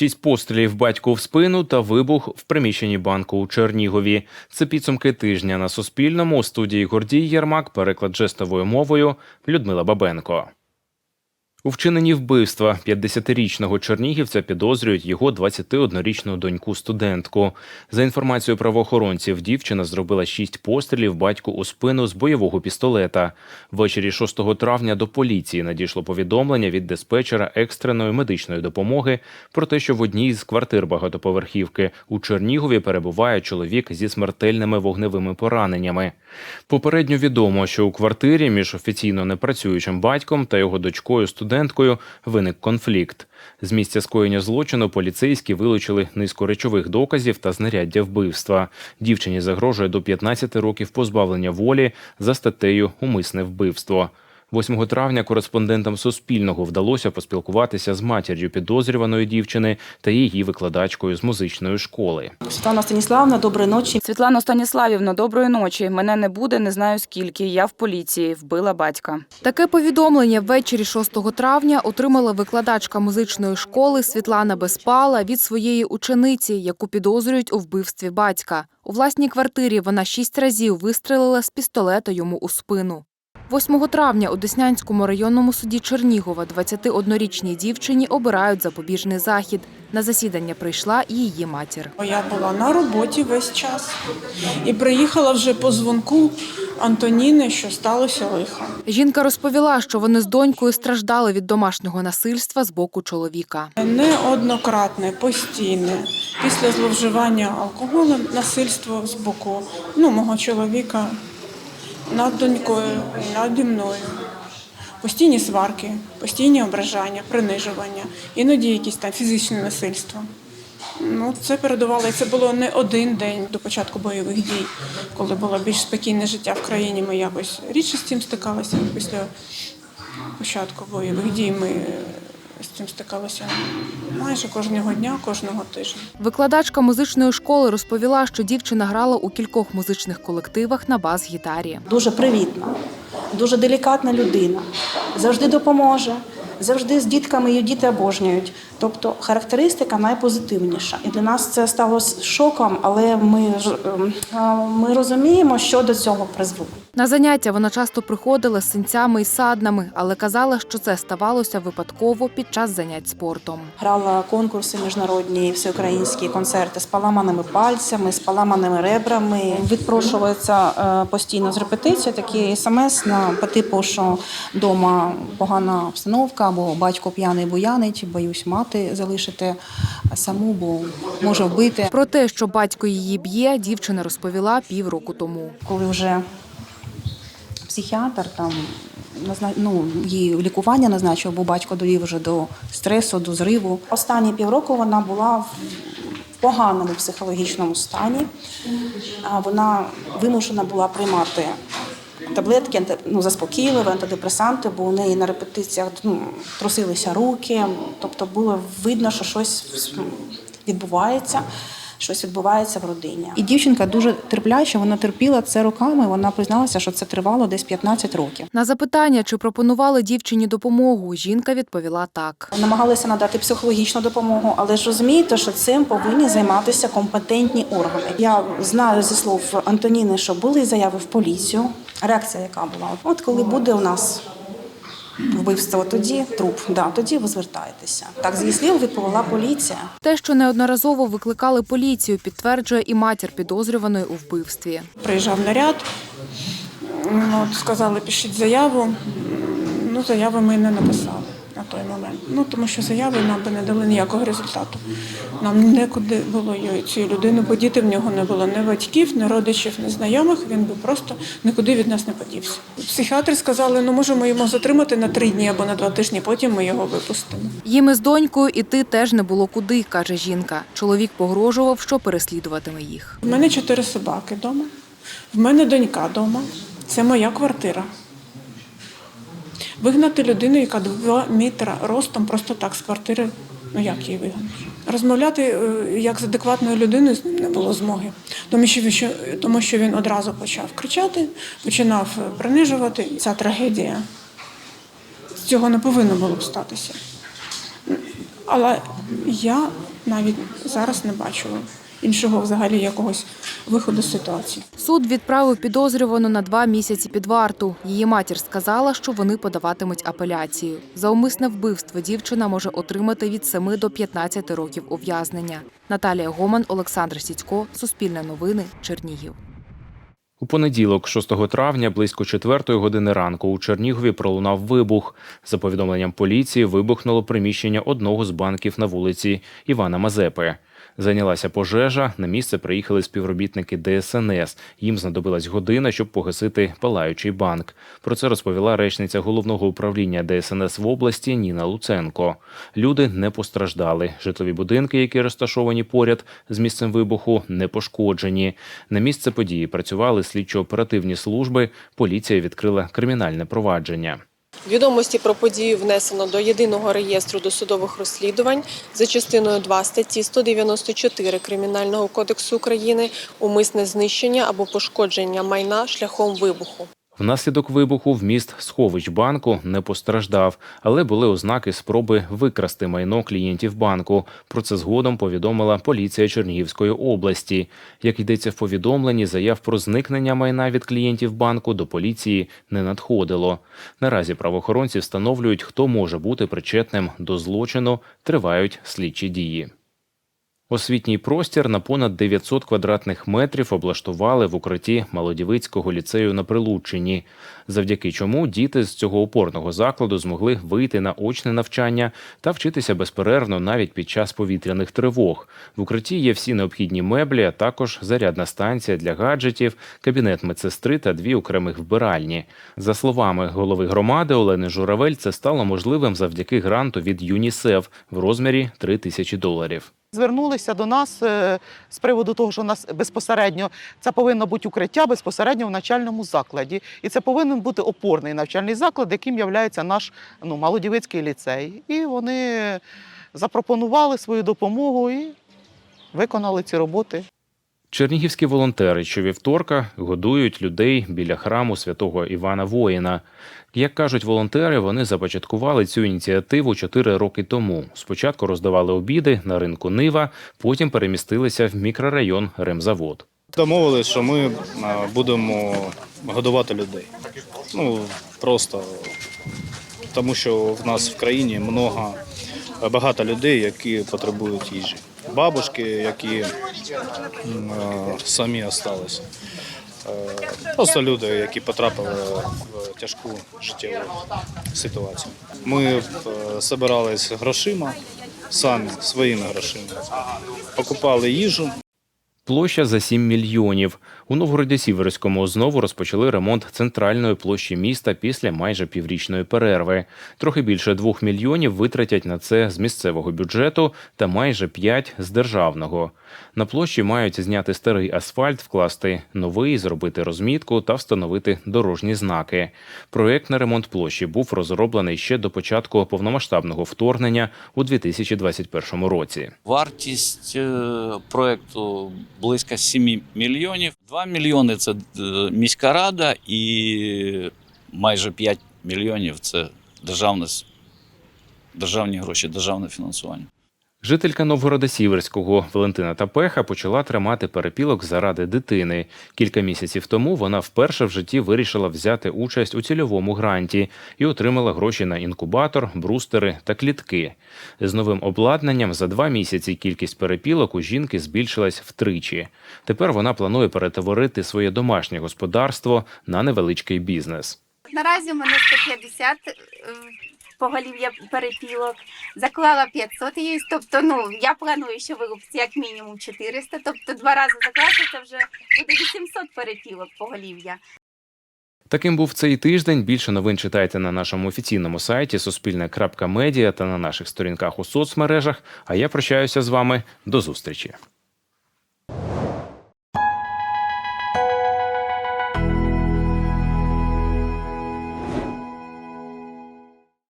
Шість пострілів батьку в спину та вибух в приміщенні банку у Чернігові. Це підсумки тижня на Суспільному. У студії Гордій Єрмак, переклад жестовою мовою Людмила Бабенко. У вчиненні вбивства 50-річного чернігівця підозрюють його 21-річну доньку-студентку. За інформацією правоохоронців, дівчина зробила шість пострілів батьку у спину з бойового пістолета. Ввечері 6 травня до поліції надійшло повідомлення від диспетчера екстреної медичної допомоги про те, що в одній з квартир багатоповерхівки у Чернігові перебуває чоловік зі смертельними вогневими пораненнями. Попередньо відомо, що у квартирі між офіційно непрацюючим батьком та його дочкою студенткою виник конфлікт. З місця скоєння злочину поліцейські вилучили низку речових доказів та знаряддя вбивства. Дівчині загрожує до 15 років позбавлення волі за статтею Умисне вбивство. 8 травня кореспондентам Суспільного вдалося поспілкуватися з матір'ю підозрюваної дівчини та її викладачкою з музичної школи. Світлана Станіславовна, доброї ночі. Світлано Станіславівно, доброї ночі. Мене не буде, не знаю скільки. Я в поліції вбила батька. Таке повідомлення ввечері 6 травня отримала викладачка музичної школи Світлана Безпала від своєї учениці, яку підозрюють у вбивстві батька. У власній квартирі вона шість разів вистрелила з пістолета йому у спину. 8 травня у Деснянському районному суді Чернігова 21-річній дівчині обирають запобіжний захід. На засідання прийшла і її матір. Я була на роботі весь час і приїхала вже по дзвонку Антоніни, що сталося лихо. Жінка розповіла, що вони з донькою страждали від домашнього насильства з боку чоловіка. Неоднократне, постійне, після зловживання алкоголем, насильство з боку ну, мого чоловіка над донькою, наді мною. Постійні сварки, постійні ображання, принижування, іноді якісь там фізичне насильство. Ну, це передувало, і це було не один день до початку бойових дій, коли було більш спокійне життя в країні. Ми якось рідше з цим стикалися. Після початку бойових дій ми з цим стикалися майже кожного дня, кожного тижня. Викладачка музичної школи розповіла, що дівчина грала у кількох музичних колективах на бас-гітарі. Дуже привітна, дуже делікатна людина. Завжди допоможе, завжди з дітками її діти обожнюють. Тобто характеристика найпозитивніша. І для нас це стало шоком, але ми, ж, ем, ми розуміємо, що до цього призвело. На заняття вона часто приходила з синцями і саднами, але казала, що це ставалося випадково під час занять спортом. Грала конкурси міжнародні, всеукраїнські концерти з поламаними пальцями, з поламаними ребрами. Відпрошується е, постійно з репетиції такі смс на по типу, що вдома погана обстановка, або батько п'яний буянить, боюсь мати залишити саму, бо може вбити. Про те, що батько її б'є, дівчина розповіла півроку тому. Коли вже психіатр там ну, її лікування назначив, бо батько довів вже до стресу, до зриву. Останні півроку вона була в поганому психологічному стані. Вона вимушена була приймати таблетки, ну, заспокійливі, антидепресанти, бо у неї на репетиціях ну, трусилися руки. Тобто було видно, що щось відбувається. Щось відбувається в родині. І дівчинка дуже терпляча, вона терпіла це роками. Вона призналася, що це тривало десь 15 років. На запитання, чи пропонували дівчині допомогу, жінка відповіла так. Намагалися надати психологічну допомогу, але ж розумієте, що цим повинні займатися компетентні органи. Я знаю зі слов Антоніни, що були заяви в поліцію. Реакція яка була? От коли буде у нас вбивство, тоді труп, да, тоді ви звертаєтеся. Так з її слів відповіла поліція. Те, що неодноразово викликали поліцію, підтверджує і матір підозрюваної у вбивстві. Приїжджав наряд, ну, от сказали, пишіть заяву. Ну, заяви ми не написали на той момент. Ну, тому що заяви нам би не дали ніякого результату. Нам некуди було цю людину подіти, в нього не було ні батьків, ні родичів, ні знайомих, він би просто нікуди від нас не подівся. Психіатри сказали, ну можемо його затримати на три дні або на два тижні, потім ми його випустимо. Їм із донькою іти теж не було куди, каже жінка. Чоловік погрожував, що переслідуватиме їх. В мене чотири собаки вдома, в мене донька вдома. Це моя квартира. Вигнати людину, яка 2 метри ростом, просто так з квартири, ну як її вигнати? Розмовляти е, як з адекватною людиною з ним не було змоги, тому що, тому що він одразу почав кричати, починав е, принижувати. Ця трагедія. Цього не повинно було б статися. Але я навіть зараз не бачу іншого взагалі якогось виходу з ситуації. Суд відправив підозрювану на два місяці під варту. Її матір сказала, що вони подаватимуть апеляцію. За умисне вбивство дівчина може отримати від 7 до 15 років ув'язнення. Наталія Гоман, Олександр Сідько, Суспільне новини, Чернігів. У понеділок, 6 травня, близько 4 години ранку у Чернігові пролунав вибух. За повідомленням поліції, вибухнуло приміщення одного з банків на вулиці Івана Мазепи. Зайнялася пожежа. На місце приїхали співробітники ДСНС. Їм знадобилась година, щоб погасити палаючий банк. Про це розповіла речниця головного управління ДСНС в області Ніна Луценко. Люди не постраждали. Житлові будинки, які розташовані поряд з місцем вибуху, не пошкоджені. На місце події працювали слідчо-оперативні служби. Поліція відкрила кримінальне провадження. Відомості про подію внесено до єдиного реєстру досудових розслідувань за частиною 2 статті 194 Кримінального кодексу України умисне знищення або пошкодження майна шляхом вибуху. Внаслідок вибуху вміст сховищ банку не постраждав, але були ознаки спроби викрасти майно клієнтів банку. Про це згодом повідомила поліція Чернігівської області. Як йдеться в повідомленні, заяв про зникнення майна від клієнтів банку до поліції не надходило. Наразі правоохоронці встановлюють, хто може бути причетним до злочину. Тривають слідчі дії. Освітній простір на понад 900 квадратних метрів облаштували в укритті Малодівицького ліцею на Прилуччині, завдяки чому діти з цього опорного закладу змогли вийти на очне навчання та вчитися безперервно навіть під час повітряних тривог. В укритті є всі необхідні меблі, а також зарядна станція для гаджетів, кабінет медсестри та дві окремих вбиральні. За словами голови громади Олени Журавель, це стало можливим завдяки гранту від ЮНІСЕФ в розмірі 3 тисячі доларів. Звернулися до нас е, з приводу того, що у нас безпосередньо це повинно бути укриття безпосередньо в навчальному закладі. І це повинен бути опорний навчальний заклад, яким є наш ну, Малодівицький ліцей. І вони запропонували свою допомогу і виконали ці роботи. Чернігівські волонтери щовівторка годують людей біля храму святого Івана Воїна. Як кажуть волонтери, вони започаткували цю ініціативу чотири роки тому. Спочатку роздавали обіди на ринку Нива, потім перемістилися в мікрорайон Ремзавод. Домовились, що ми е, будемо годувати людей. Ну просто тому, що в нас в країні много, багато людей, які потребують їжі. Бабушки, які е, самі залишилися. Просто люди, які потрапили в тяжку життєву ситуацію. Ми е, збирались грошима, самі своїми грошима. Покупали їжу, Площа за 7 мільйонів. У Новгороді Сіверському знову розпочали ремонт центральної площі міста після майже піврічної перерви. Трохи більше 2 мільйонів витратять на це з місцевого бюджету та майже 5 з державного. На площі мають зняти старий асфальт, вкласти новий, зробити розмітку та встановити дорожні знаки. Проект на ремонт площі був розроблений ще до початку повномасштабного вторгнення у 2021 році. Вартість е, проекту близько 7 мільйонів. 2 мільйони це е, міська рада, і майже 5 мільйонів це державне, державні гроші, державне фінансування. Жителька Новгорода Сіверського Валентина Тапеха почала тримати перепілок заради дитини. Кілька місяців тому вона вперше в житті вирішила взяти участь у цільовому гранті і отримала гроші на інкубатор, брустери та клітки. З новим обладнанням за два місяці кількість перепілок у жінки збільшилась втричі. Тепер вона планує перетворити своє домашнє господарство на невеличкий бізнес. Наразі у мене 150 е, поголів'я перепілок, заклала 500 яєць, тобто ну, я планую, що вирубці як мінімум 400, тобто два рази закласти, це вже буде 800 перепілок поголів'я. Таким був цей тиждень. Більше новин читайте на нашому офіційному сайті Суспільне.Медіа та на наших сторінках у соцмережах. А я прощаюся з вами до зустрічі.